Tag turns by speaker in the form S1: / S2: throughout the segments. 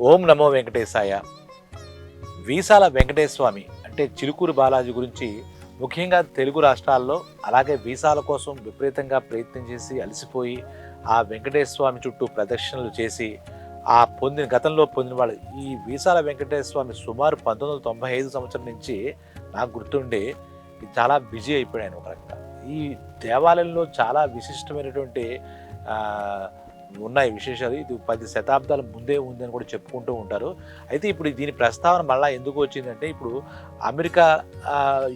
S1: ఓం నమో వెంకటేశాయ. వీసాల వెంకటేశ్వామి అంటే చిలుకూరు బాలాజీ గురించి ముఖ్యంగా తెలుగు రాష్ట్రాల్లో అలాగే వీసాల కోసం విపరీతంగా ప్రయత్నం చేసి అలసిపోయి ఆ వెంకటేశ్వర స్వామి చుట్టూ ప్రదక్షిణలు చేసి ఆ పొందిన గతంలో పొందిన వాళ్ళు ఈ వీసాల వెంకటేశ్వర సుమారు పంతొమ్మిది వందల తొంభై ఐదు సంవత్సరం నుంచి నాకు గుర్తుండి చాలా బిజీ అయిపోయాను ఒక రకంగా. ఈ దేవాలయంలో చాలా విశిష్టమైనటువంటి ఉన్నాయి విశేషాలు. ఇది పది శతాబ్దాల ముందే ఉందని కూడా చెప్పుకుంటూ ఉంటారు. అయితే ఇప్పుడు దీని ప్రస్తావన మళ్ళీ ఎందుకు వచ్చిందంటే ఇప్పుడు అమెరికా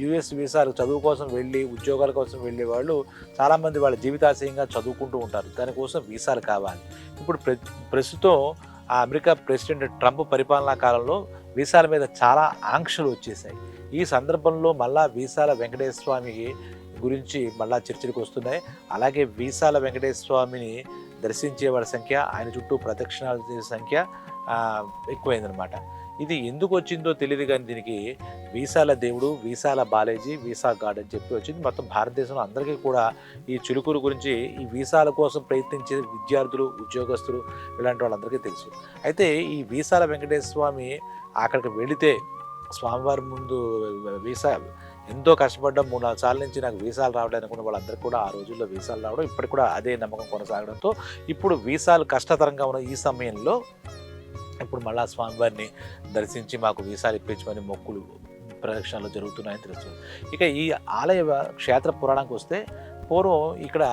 S1: యుఎస్ వీసాలు చదువు కోసం వెళ్ళి ఉద్యోగాల కోసం వెళ్ళే వాళ్ళు చాలామంది వాళ్ళ జీవితాశయంగా చదువుకుంటూ ఉంటారు. దానికోసం వీసాలు కావాలి. ఇప్పుడు ప్ర ప్రస్తుతం ఆ అమెరికా ప్రెసిడెంట్ ట్రంప్ పరిపాలనా కాలంలో వీసాల మీద చాలా ఆంక్షలు వచ్చేసాయి. ఈ సందర్భంలో మళ్ళా వీసాల వెంకటేశ్వర స్వామి గురించి మళ్ళా చర్చలకు వస్తున్నాయి. అలాగే వీసాల వెంకటేశ్వర స్వామిని దర్శించే వాళ్ళ సంఖ్య ఆయన చుట్టూ ప్రదక్షిణాలు చేసే సంఖ్య ఎక్కువైందనమాట ఇది ఎందుకు వచ్చిందో తెలియదు కానీ దీనికి వీసాల దేవుడు వీసాల బాలేజీ వీసా గార్డ్ అని చెప్పి వచ్చింది. మొత్తం భారతదేశంలో అందరికీ కూడా ఈ చిలుకూరు గురించి ఈ వీసాల కోసం ప్రయత్నించే విద్యార్థులు ఉద్యోగస్తులు ఇలాంటి వాళ్ళందరికీ తెలుసు. అయితే ఈ వీసాల వెంకటేశ్వర స్వామి అక్కడికి వెళితే స్వామివారి ముందు వీసా ఎంతో కష్టపడ్డం మూడు నాలుగు సార్లు నుంచి నాకు వీసాలు రావడానికి అనుకున్న వాళ్ళందరికీ కూడా ఆ రోజుల్లో వీసాలు రావడం ఇప్పటికి కూడా అదే నమ్మకం కొనసాగడంతో ఇప్పుడు వీసాలు కష్టతరంగా ఉన్న ఈ సమయంలో ఇప్పుడు మళ్ళా స్వామివారిని దర్శించి మాకు వీసాలు ఇప్పించమని మొక్కులు ప్రదక్షిణలు జరుగుతున్నాయని తెలుస్తుంది. ఇక ఈ ఆలయ క్షేత్ర పురాణానికి వస్తే పూర్వం ఇక్కడ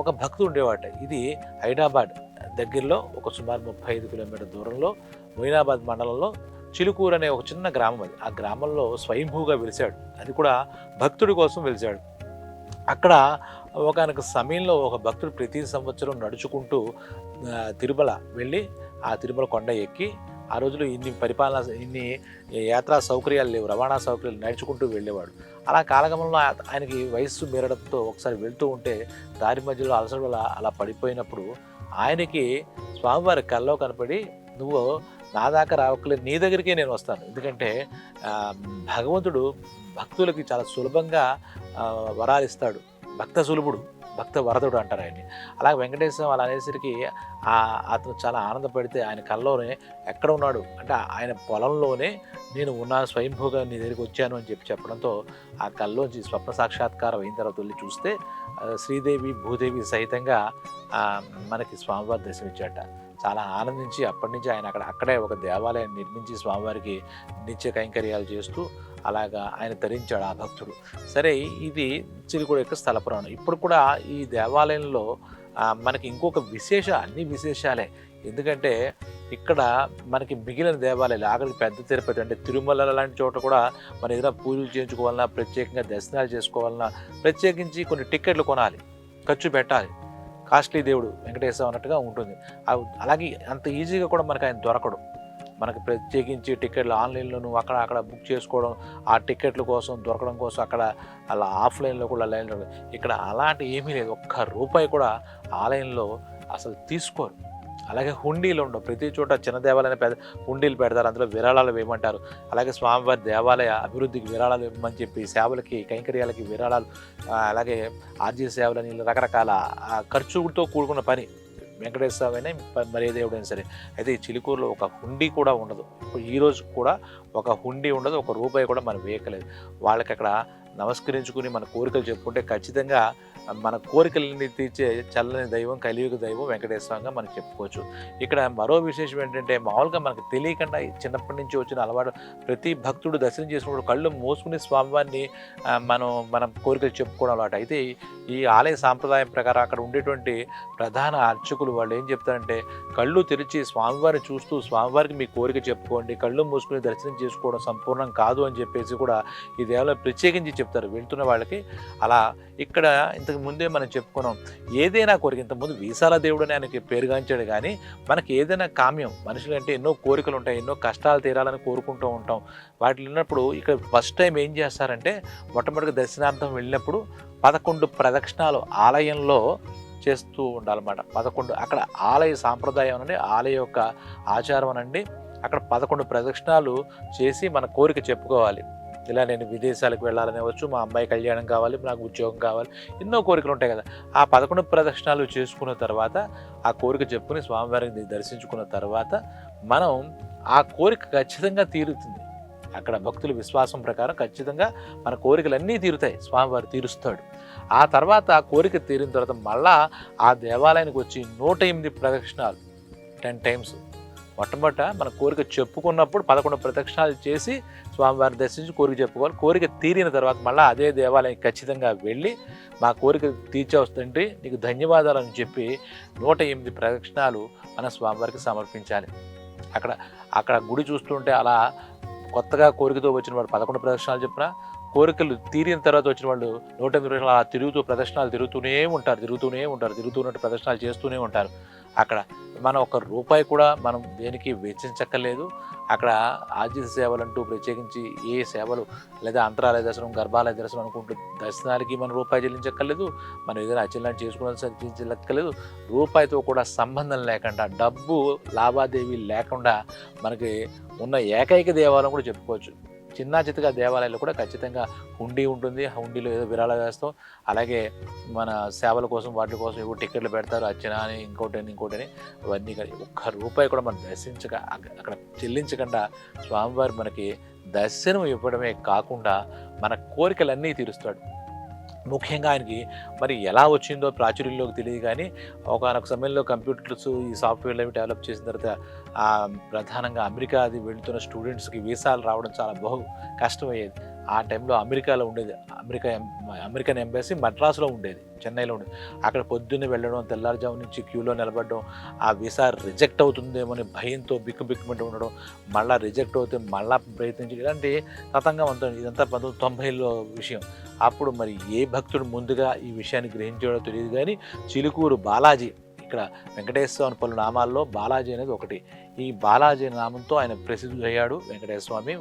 S1: ఒక భక్తుడు ఉండేవాట. ఇది హైదరాబాద్ దగ్గరలో ఒక సుమారు ముప్పై ఐదు కిలోమీటర్ దూరంలో మొయినాబాద్ మండలంలో చిలుకూరు అనే ఒక చిన్న గ్రామం అది. ఆ గ్రామంలో స్వయంభూగా వెలిశాడు. అది కూడా భక్తుడి కోసం వెలిశాడు. అక్కడ ఒకనొక సమయంలో ఒక భక్తుడు ప్రతి సంవత్సరం నడుచుకుంటూ తిరుమల వెళ్ళి ఆ తిరుమల కొండ ఎక్కి ఆ రోజులు ఇన్ని పరిపాలన ఇన్ని యాత్రా సౌకర్యాలు లేవు రవాణా సౌకర్యాలు నడుచుకుంటూ వెళ్ళేవాడు. అలా కాలగమనంలో ఆయనకి వయస్సు మీరడంతో ఒకసారి వెళ్తూ ఉంటే దారి మధ్యలో అలసట వల్ల అలా పడిపోయినప్పుడు ఆయనకి స్వామివారి కల్లో కనపడి నువ్వు నా దాకా రావట్లేదు నీ దగ్గరికే నేను వస్తాను. ఎందుకంటే భగవంతుడు భక్తులకి చాలా సులభంగా వరాలు ఇస్తాడు. భక్త సులభుడు భక్త వరదుడు అంటారు ఆయన్ని. అలాగే వెంకటేశ్వరం అలా అనేసరికి అతను చాలా ఆనందపడితే ఆయన కల్లోనే ఎక్కడ ఉన్నాడు? అంటే ఆయన పొలంలోనే నేను ఉన్నాను స్వయంభూగా నీ దగ్గరికి వచ్చాను అని చెప్పి చెప్పడంతో ఆ కల్లోంచి స్వప్న సాక్షాత్కారం అయిన తర్వాత వెళ్ళి చూస్తే శ్రీదేవి భూదేవి సహితంగా మనకి స్వామివారి దర్శనమిచ్చాట చాలా ఆనందించి అప్పటి నుంచి ఆయన అక్కడ అక్కడే ఒక దేవాలయం నిర్మించి స్వామివారికి నిత్య కైంకర్యాలు చేస్తూ అలాగా ఆయన ధరించాడు ఆ భక్తుడు. సరే ఇది చిలుకుడు యొక్క స్థల పురాణం. ఇప్పుడు కూడా ఈ దేవాలయంలో మనకి ఇంకొక విశేష అన్ని విశేషాలే. ఎందుకంటే ఇక్కడ మనకి మిగిలిన దేవాలయాలు ఆఖరికి పెద్ద తిరుపతి అంటే తిరుమల లాంటి చోట కూడా మనం ఏదైనా పూజలు చేయించుకోవాలన్నా ప్రత్యేకంగా దర్శనాలు చేసుకోవాలన్నా ప్రత్యేకించి కొన్ని టికెట్లు కొనాలి ఖర్చు పెట్టాలి. కాస్ట్లీ దేవుడు వెంకటేశ్వర అన్నట్టుగా ఉంటుంది. అలాగే అంత ఈజీగా కూడా మనకు ఆయన దొరకడు. మనకి ప్రత్యేకించి టికెట్లు ఆన్లైన్లో నువ్వు అక్కడ అక్కడ బుక్ చేసుకోవడం ఆ టికెట్ల కోసం దొరకడం కోసం అక్కడ అలా ఆఫ్లైన్లో కూడా లైన్లో ఇక్కడ అలాంటి ఏమీ లేదు. ఒక్క రూపాయి కూడా ఆలయంలో అసలు తీసుకోరు. అలాగే హుండీలు ఉండవు. ప్రతి చోట చిన్న దేవాలయం పెద్ద హుండీలు పెడతారు. అందులో విరాళాలు వేయమంటారు. అలాగే స్వామివారి దేవాలయ అభివృద్ధికి విరాళాలు ఇవ్వమని చెప్పి సేవలకి కైంకర్యాలకి విరాళాలు అలాగే ఆర్జీ సేవలని రకరకాల ఖర్చుతో కూడుకున్న పని. వెంకటేశ్వర స్వామి అయినా మరే దేవుడైనా సరే. అయితే ఈ చిలుకూరులో ఒక హుండీ కూడా ఉండదు. ఈ రోజు కూడా ఒక హుండీ ఉండదు. ఒక రూపాయి కూడా మనం వేయకలేదు వాళ్ళకి అక్కడ నమస్కరించుకుని మన కోరికలు చెప్పుకుంటే ఖచ్చితంగా మన కోరికలని తీర్చే చల్లని దైవం కలియుగ దైవం వెంకటేశ్వరంగా మనం చెప్పుకోవచ్చు. ఇక్కడ మరో విశేషం ఏంటంటే మామూలుగా మనకు తెలియకుండా చిన్నప్పటి నుంచి వచ్చిన అలవాటు ప్రతి భక్తుడు దర్శనం చేసుకున్నప్పుడు కళ్ళు మూసుకుని స్వామివారిని మనం మనం కోరికలు చెప్పుకోవడం అలవాటు. అయితే ఈ ఆలయ సాంప్రదాయం ప్రకారం అక్కడ ఉండేటువంటి ప్రధాన అర్చకులు వాళ్ళు ఏం చెప్తారంటే కళ్ళు తెరిచి స్వామివారిని చూస్తూ స్వామివారికి మీ కోరిక చెప్పుకోండి కళ్ళు మూసుకుని దర్శనం చేసుకోవడం సంపూర్ణం కాదు అని చెప్పేసి కూడా ఈ దేవాలయం ప్రత్యేకించి చెప్తారు. వెళ్తున్న వాళ్ళకి అలా ఇక్కడ ఇంతకు ముందే మనం చెప్పుకున్నాం ఏదైనా కోరిక ఇంతకుముందు వీసాల దేవుడు అని ఆయనకి పేరుగాంచాడు కానీ మనకి ఏదైనా కామ్యం మనుషులంటే ఎన్నో కోరికలు ఉంటాయి ఎన్నో కష్టాలు తీరాలని కోరుకుంటూ ఉంటాం. వాటిలో ఉన్నప్పుడు ఇక్కడ ఫస్ట్ టైం ఏం చేస్తారంటే మొట్టమొదటిగా దర్శనార్థం వెళ్ళినప్పుడు పదకొండు ప్రదక్షిణాలు ఆలయంలో చేస్తూ ఉండాలన్నమాట. పదకొండు అక్కడ ఆలయ సాంప్రదాయం అనండి ఆలయ యొక్క ఆచారం అనండి. అక్కడ పదకొండు ప్రదక్షిణాలు చేసి మన కోరిక చెప్పుకోవాలి. ఇలా నేను విదేశాలకు వెళ్ళాలని వచ్చు మా అమ్మాయి కళ్యాణం కావాలి నాకు ఉద్యోగం కావాలి ఎన్నో కోరికలు ఉంటాయి కదా. ఆ పదకొండు ప్రదక్షిణాలు చేసుకున్న తర్వాత ఆ కోరిక చెప్పుకుని స్వామివారిని దర్శించుకున్న తర్వాత మనం ఆ కోరిక ఖచ్చితంగా తీరుతుంది. అక్కడ భక్తుల విశ్వాసం ప్రకారం ఖచ్చితంగా మన కోరికలన్నీ తీరుతాయి. స్వామివారు తీరుస్తాడు. ఆ తర్వాత ఆ కోరిక తీరిన తర్వాత మళ్ళా ఆ దేవాలయానికి వచ్చి నూట ఎనిమిది ప్రదక్షిణాలు టెన్ టైమ్స్ మొట్టమొదట మన కోరిక చెప్పుకున్నప్పుడు పదకొండు ప్రదక్షిణాలు చేసి స్వామివారిని దర్శించి కోరిక చెప్పుకోవాలి. కోరిక తీరిన తర్వాత మళ్ళీ అదే దేవాలయం ఖచ్చితంగా వెళ్ళి మా కోరిక తీర్చవస్తుంటే నీకు ధన్యవాదాలు అని చెప్పి నూట ఎనిమిది ప్రదక్షిణాలు మన స్వామివారికి సమర్పించాలి. అక్కడ అక్కడ గుడి చూస్తుంటే అలా కొత్తగా కోరికతో వచ్చిన వాడు పదకొండు ప్రదక్షిణాలు చెప్పిన కోరికలు తీరిన తర్వాత వచ్చిన వాళ్ళు నూట ఎనిమిది ప్రదక్షిణాలు అలా తిరుగుతూ ప్రదర్శనలు తిరుగుతూనే ఉంటారు తిరుగుతూనే ఉంటారు తిరుగుతున్నట్టు ప్రదర్శనలు చేస్తూనే ఉంటారు. అక్కడ మనం ఒక రూపాయి కూడా మనం దేనికి వెచ్చించక్కర్లేదు. అక్కడ ఆర్జిత సేవలు అంటూ ప్రత్యేకించి ఏ సేవలు లేదా అంతరాలయ దర్శనం గర్భాలయ దర్శనం అనుకుంటూ దర్శనాలకి మనం రూపాయి చెల్లించక్కర్లేదు. మనం ఏదైనా అచలాన్ని చేసుకోవాలని చెల్లించక్కర్లేదు రూపాయితో కూడా సంబంధం లేకుండా డబ్బు లావాదేవీ లేకుండా మనకి ఉన్న ఏకైక దేవాలయం కూడా చెప్పుకోవచ్చు. చిన్న చితగా దేవాలయాలు కూడా ఖచ్చితంగా హుండీ ఉంటుంది. ఆ హుండీలో ఏదో విరాళాలు వేస్తాం. అలాగే మన సేవల కోసం వాటి కోసం ఏవో టికెట్లు పెడతారు అర్చన అని ఇంకోటి అని ఇంకోటి అని అవన్నీ కానీ ఒక్క రూపాయి కూడా మనం దర్శించక అక్కడ చెల్లించకుండా స్వామివారు మనకి దర్శనం ఇవ్వడమే కాకుండా మన కోరికలన్నీ తీరుస్తాడు. ముఖ్యంగా ఆయనకి మరి ఎలా వచ్చిందో ప్రాచుర్యంలోకి తెలియదు కానీ ఒకనొక సమయంలో కంప్యూటర్స్ ఈ సాఫ్ట్వేర్లు అవి డెవలప్ చేసిన తర్వాత ప్రధానంగా అమెరికా అది వెళుతున్న స్టూడెంట్స్కి వీసాలు రావడం చాలా బహు కష్టమయ్యేది. ఆ టైంలో అమెరికాలో ఉండేది. అమెరికా ఎం- అమెరికన్ ఎంబసీ మద్రాసులో ఉండేది చెన్నైలో ఉండేది. అక్కడ పొద్దున్నే వెళ్ళడం తెల్లారుజాము నుంచి క్యూలో నిలబడడం ఆ వీసా రిజెక్ట్ అవుతుందేమో అని భయంతో బిక్కు బిక్కుమంటూ ఉండడం మళ్ళీ రిజెక్ట్ అవుతే మళ్ళీ ప్రయత్నించి ఇలాంటి తతంగం అంతా ఇదంతా పంతొమ్మిది తొంభైలో విషయం. అప్పుడు మరి ఏ భక్తుడు ముందుగా ఈ విషయాన్ని గ్రహించాడో తెలియదు కానీ చిలుకూరు బాలాజీ ఇక్కడ వెంకటేశ్వర స్వామి పలు నామాల్లో బాలాజీ అనేది ఒకటి. ఈ బాలాజీ నామంతో ఆయన ప్రసిద్ధి అయ్యాడు వెంకటేశ్వర స్వామి.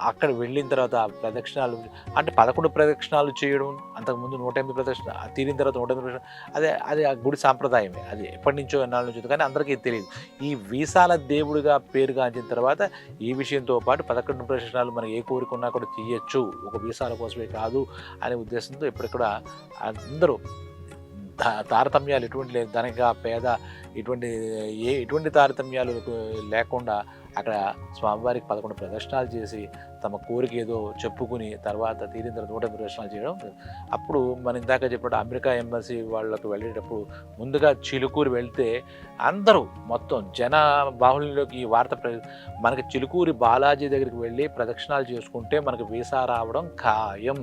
S1: అక్కడ వెళ్ళిన తర్వాత ప్రదక్షిణాలు అంటే పదకొండు ప్రదక్షిణాలు చేయడం అంతకుముందు నూట ఎనిమిది ప్రదక్షిణ తీరిన తర్వాత నూట ఎనిమిది ప్రదక్షిణ అదే అది ఆ గుడి సాంప్రదాయమే. అది ఎప్పటి నుంచో ఎన్నాళ్ళ నుంచో కానీ అందరికీ తెలియదు. ఈ వీసాల దేవుడిగా పేరుగాంచిన తర్వాత ఈ విషయంతో పాటు పదకొండు ప్రదక్షిణాలు మనం ఏ కోరిక ఉన్నా కూడా తీయచ్చు. ఒక వీసాల కోసమే కాదు అనే ఉద్దేశంతో ఇప్పటికి కూడా అందరూ తారతమ్యాలు ఎటువంటి లేదు ధనిక పేద ఇటువంటి ఏ ఎటువంటి తారతమ్యాలు లేకుండా అక్కడ స్వామివారికి పదకొండు ప్రదర్శనాలు చేసి తమ కోరిక ఏదో చెప్పుకుని తర్వాత తీరిన తర్వాత నూట ప్రదర్శనలు చేయడం అప్పుడు మనం ఇందాక చెప్పినట్టు అమెరికా ఎంబసీ వాళ్ళకి వెళ్ళేటప్పుడు ముందుగా చిలుకూరు వెళ్తే అందరూ మొత్తం జన బాహుళ్యంలోకి ఈ వార్త ప్ర మనకి చిలుకూరి బాలాజీ దగ్గరికి వెళ్ళి ప్రదక్షిణాలు చేసుకుంటే మనకు వీసా రావడం ఖాయం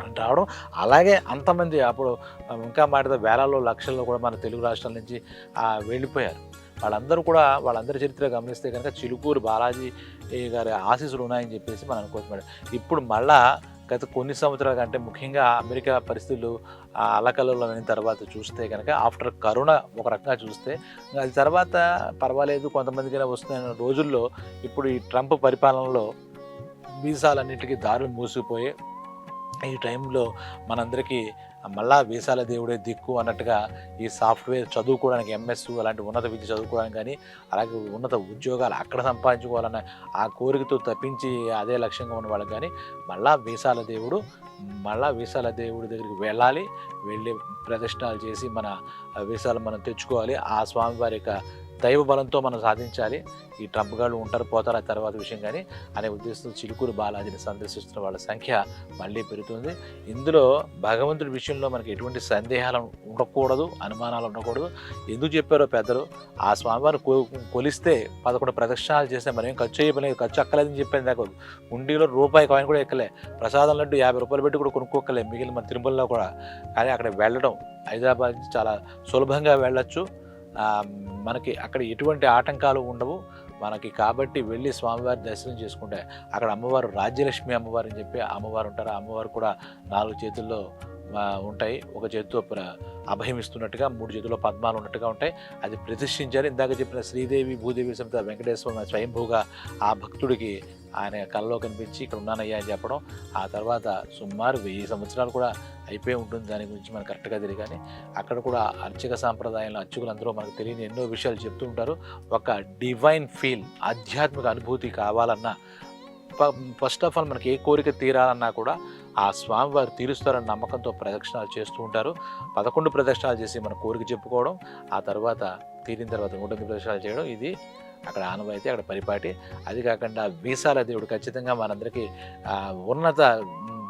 S1: అని రావడం. అలాగే అంతమంది అప్పుడు ఇంకా మాట్లాడితే వేలలో లక్షల్లో కూడా మన తెలుగు రాష్ట్రాల నుంచి వెళ్ళిపోయారు. వాళ్ళందరూ కూడా వాళ్ళందరి చరిత్ర గమనిస్తే కనుక చిలుకూరు బాలాజీ గారి ఆశీస్సులు ఉన్నాయని చెప్పేసి మనం అనుకోవచ్చు మేడం. ఇప్పుడు మళ్ళా గత కొన్ని సంవత్సరాల కంటే ముఖ్యంగా అమెరికా పరిస్థితులు ఆ అలకలలో అయిన తర్వాత చూస్తే కనుక ఆఫ్టర్ కరోనా ఒక రకంగా చూస్తే అది తర్వాత పర్వాలేదు కొంతమందికైనా వస్తున్న రోజుల్లో ఇప్పుడు ఈ ట్రంప్ పరిపాలనలో వీసాలన్నింటికి దారులు మూసిపోయి ఈ టైంలో మనందరికీ మళ్ళా వీసాల దేవుడే దిక్కు అన్నట్టుగా ఈ సాఫ్ట్వేర్ చదువుకోవడానికి ఎంఎస్ అలాంటి ఉన్నత విద్య చదువుకోవడానికి కానీ అలాగే ఉన్నత ఉద్యోగాలు అక్కడ సంపాదించుకోవాలన్న ఆ కోరికతో తప్పించి అదే లక్ష్యంగా ఉన్న వాళ్ళకి కానీ మళ్ళా వీసాల దేవుడు మళ్ళా వీసాల దేవుడి దగ్గరికి వెళ్ళాలి. వెళ్ళి ప్రదర్శనలు చేసి మన వీసాలు మనం తెచ్చుకోవాలి. ఆ స్వామివారి యొక్క దైవ బలంతో మనం సాధించాలి. ఈ ట్రంప్ గాళ్ళు ఉంటారు పోతారు ఆ తర్వాత విషయం కానీ అనే ఉద్దేశంతో చిలుకూరు బాలాజీని సందర్శిస్తున్న వాళ్ళ సంఖ్య మళ్ళీ పెరుగుతుంది. ఇందులో భగవంతుడి విషయంలో మనకి ఎటువంటి సందేహాలు ఉండకూడదు అనుమానాలు ఉండకూడదు. ఎందుకు చెప్పారో పెద్దలు ఆ స్వామివారిని కొ కొలిస్తే పదకొండు ప్రదక్షిణాలు చేస్తే మనం ఏం ఖర్చు చేయలేదు ఖర్చు అక్కలేదని చెప్పాను దాకా ఉండిలో రూపాయి కాయిన్ కూడా ఎక్కలే. ప్రసాదం లడ్డు యాభై రూపాయలు పెట్టి కూడా కొనుక్కోకలే మిగిలిన మన తిరుమలలో కూడా. కానీ అక్కడ వెళ్ళడం హైదరాబాద్ నుంచి చాలా సులభంగా వెళ్ళొచ్చు. మనకి అక్కడ ఎటువంటి ఆటంకాలు ఉండవు. మనకి కాబట్టి వెళ్ళి స్వామివారి దర్శనం చేసుకుంటే అక్కడ అమ్మవారు రాజ్యలక్ష్మి అమ్మవారు అని చెప్పి అమ్మవారు ఉంటారు. అమ్మవారు కూడా నాలుగు చేతుల్లో ఉంటాయి. ఒక చేతితో అభయమిస్తున్నట్టుగా మూడు చేతుల్లో పద్మాలు ఉన్నట్టుగా ఉంటాయి. అది ప్రతిష్ఠించారు. ఇందాక చెప్పిన శ్రీదేవి భూదేవి సమేత వెంకటేశ్వర స్వయంభూగా ఆ భక్తుడికి ఆయన కల్లో కనిపించి ఇక్కడ ఉన్నానయ్యా అని చెప్పడం ఆ తర్వాత సుమారు వెయ్యి సంవత్సరాలు కూడా అయిపోయి ఉంటుంది. దాని గురించి మనకు కరెక్ట్గా తెలియదు కానీ అక్కడ కూడా అర్చక సాంప్రదాయంలో అర్చకులు అందరూ మనకు తెలియని ఎన్నో విషయాలు చెప్తూ ఉంటారు. ఒక డివైన్ ఫీల్ ఆధ్యాత్మిక అనుభూతి కావాలన్నా ఫస్ట్ ఆఫ్ ఆల్ మనకి ఏ కోరిక తీరాలన్నా కూడా ఆ స్వామివారు తీరుస్తారన్న నమ్మకంతో ప్రదక్షిణాలు చేస్తూ ఉంటారు. పదకొండు ప్రదక్షిణాలు చేసి మన కోరిక చెప్పుకోవడం ఆ తర్వాత తీరిన తర్వాత నూట ఎనిమిది ప్రదక్షిణాలు చేయడం ఇది అక్కడ ఆనవాయితీ అక్కడ పరిపాటి. అది కాకుండా వీసాల దేవుడు ఖచ్చితంగా మనందరికీ ఉన్నత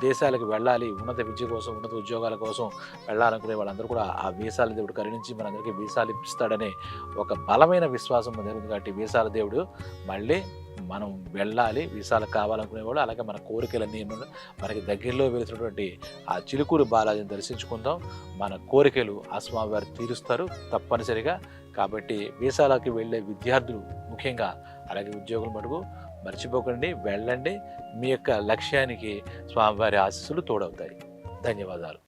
S1: దేశాలకు వెళ్ళాలి. ఉన్నత విద్య కోసం ఉన్నత ఉద్యోగాల కోసం వెళ్ళాలనుకునే వాళ్ళందరూ కూడా ఆ వీసాల దేవుడు కరుణించి మనందరికీ వీసాలు ఇప్పిస్తాడనే ఒక బలమైన విశ్వాసం మన ఉంది. కాబట్టి వీసాల దేవుడు మళ్ళీ మనం వెళ్ళాలి వీసాలు కావాలనుకునేవాళ్ళు అలాగే మన కోరికలన్నీ మనకి దగ్గరలో వెళుతున్నటువంటి ఆ చిలుకూరు బాలాజీని దర్శించుకుందాం. మన కోరికలు ఆ స్వామివారు తీరుస్తారు తప్పనిసరిగా. కాబట్టి వీసాలకి వెళ్ళే విద్యార్థులు ముఖ్యంగా అలాగే ఉద్యోగులు మటుకు మర్చిపోకండి వెళ్ళండి. మీ యొక్క లక్ష్యానికి స్వామివారి ఆశీస్సులు తోడవుతాయి. ధన్యవాదాలు.